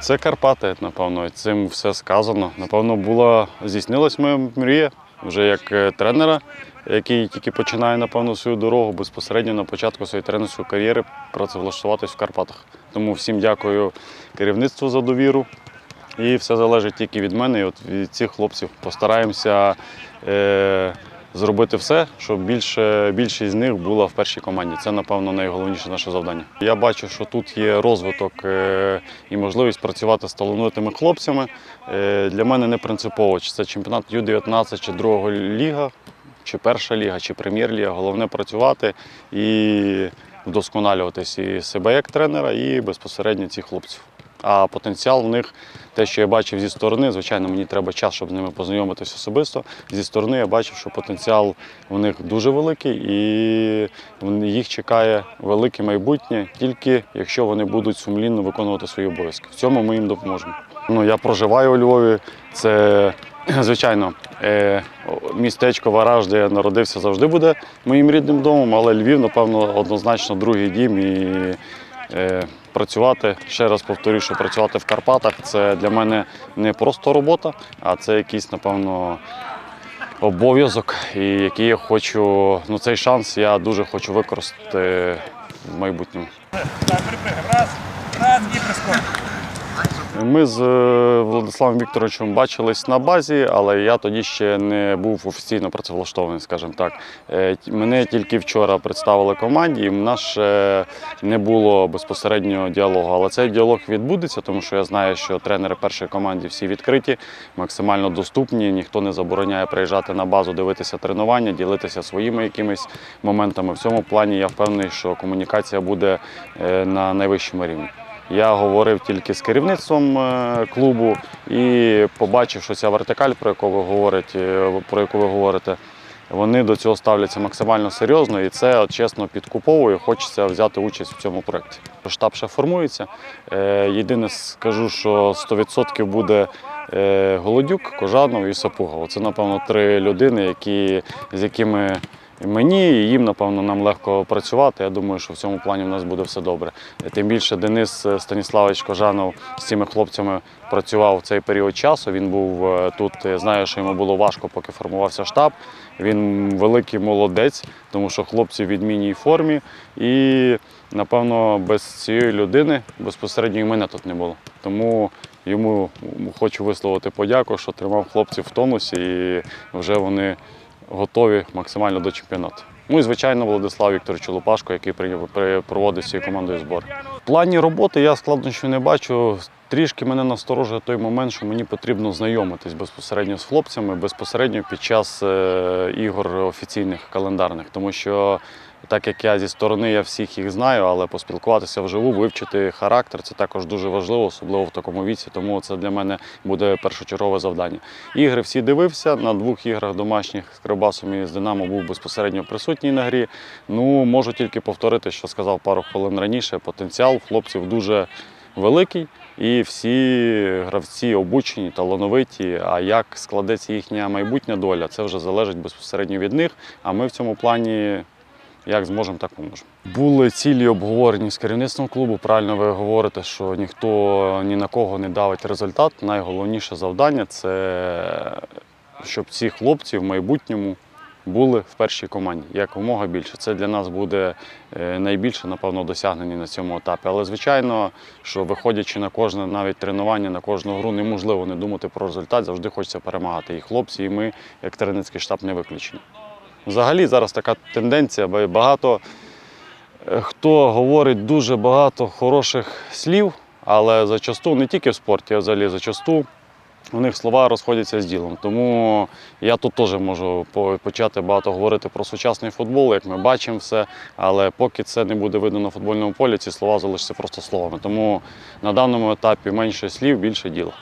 Це Карпати, напевно, цим все сказано. Напевно, була здійснилась моя мрія вже як е, тренера, який тільки починає, напевно, свою дорогу безпосередньо на початку своєї тренерської кар'єри працевлаштуватись в Карпатах. Тому всім дякую керівництву за довіру. І все залежить тільки від мене і от від цих хлопців. Постараємося е, зробити все, щоб більше, більшість з них була в першій команді. Це, напевно, найголовніше наше завдання. Я бачу, що тут є розвиток е, і можливість працювати з талановитими хлопцями. Е, для мене не принципово, чи це чемпіонат Ю-19, чи друга ліга, чи перша ліга, чи прем'єр-ліга. Головне працювати і вдосконалюватись і себе як тренера, і безпосередньо цих хлопців. А потенціал в них, те, що я бачив зі сторони, звичайно, мені треба час, щоб з ними познайомитися особисто. Зі сторони я бачив, що потенціал в них дуже великий і їх чекає велике майбутнє, тільки якщо вони будуть сумлінно виконувати свої обов'язки. В цьому ми їм допоможемо. Ну, я проживаю у Львові. Це, звичайно, е, містечко Вараж, де я народився, завжди буде моїм рідним домом, але Львів, напевно, однозначно другий дім. І працювати, ще раз повторюю, що працювати в Карпатах це для мене не просто робота, а це якийсь, напевно, обов'язок, і який я хочу, ну цей шанс я дуже хочу використати в майбутньому. Так. Раз, раз і прискорь. Ми з е, Владиславом Вікторовичем бачились на базі, але я тоді ще не був офіційно працевлаштований, скажімо так. Е, Мене тільки вчора представили команді, і в нас ще не було безпосереднього діалогу. Але цей діалог відбудеться, тому що я знаю, що тренери першої команди всі відкриті, максимально доступні. Ніхто не забороняє приїжджати на базу, дивитися тренування, ділитися своїми якимись моментами. В цьому плані я впевнений, що комунікація буде е, на найвищому рівні. Я говорив тільки з керівництвом е, клубу і побачив, що ця вертикаль, про яку ви говорите, е, про яку ви говорите, вони до цього ставляться максимально серйозно, і це чесно підкуповує. Хочеться взяти участь в цьому проєкті. Штаб ще формується. Е, Єдине скажу, що 100% буде Голодюк, Кожанов і Сапуга. Це, напевно, три людини, які, з якими Мені і їм, напевно, нам легко працювати. Я думаю, що в цьому плані в нас буде все добре. Тим більше Денис е, Станіславович Кожанов з цими хлопцями працював в цей період часу. Він був е, тут. Я знаю, що йому було важко, поки формувався штаб. Він великий молодець, тому що хлопці в відмінній формі. І, напевно, без цієї людини безпосередньо і мене тут не було. Тому йому хочу висловити подяку, що тримав хлопців в тонусі, і вже вони готові максимально до чемпіонату. Ну і звичайно, Владислав Вікторович Лупашко, який проводить цією командою збори. В плані роботи я складнощів не бачу. Трішки мене насторожує той момент, що мені потрібно знайомитись безпосередньо з хлопцями, безпосередньо під час е, ігор офіційних календарних, тому що. Так як я зі сторони, я всіх їх знаю, але поспілкуватися вживу, вивчити характер це також дуже важливо, особливо в такому віці. Тому це для мене буде першочергове завдання. Ігри всі дивився. На двох іграх домашніх з Кривбасом і з Динамо був безпосередньо присутній на грі. Ну можу тільки повторити, що сказав пару хвилин раніше. Потенціал хлопців дуже великий. І всі гравці обучені, талановиті. А як складеться їхня майбутня доля, це вже залежить безпосередньо від них. А ми в цьому плані як зможемо, так поможемо. Були цілі обговорені з керівництвом клубу. Правильно ви говорите, що ніхто ні на кого не давить результат. Найголовніше завдання це щоб ці хлопці в майбутньому були в першій команді якомога більше. Це для нас буде е, найбільше, напевно, досягнення на цьому етапі. Але звичайно, що виходячи на кожне навіть тренування, на кожну гру, неможливо не думати про результат. Завжди хочеться перемагати. І хлопці, і ми, як тренерський штаб, не виключені. Взагалі зараз така тенденція, бо багато е, хто говорить дуже багато хороших слів, але зачасту не тільки в спорті, а взагалі зачасту у них слова розходяться з ділом. Тому я тут теж можу почати багато говорити про сучасний футбол, як ми бачимо все. Але поки це не буде видно на футбольному полі, ці слова залишаться просто словами. Тому на даному етапі менше слів, більше діла.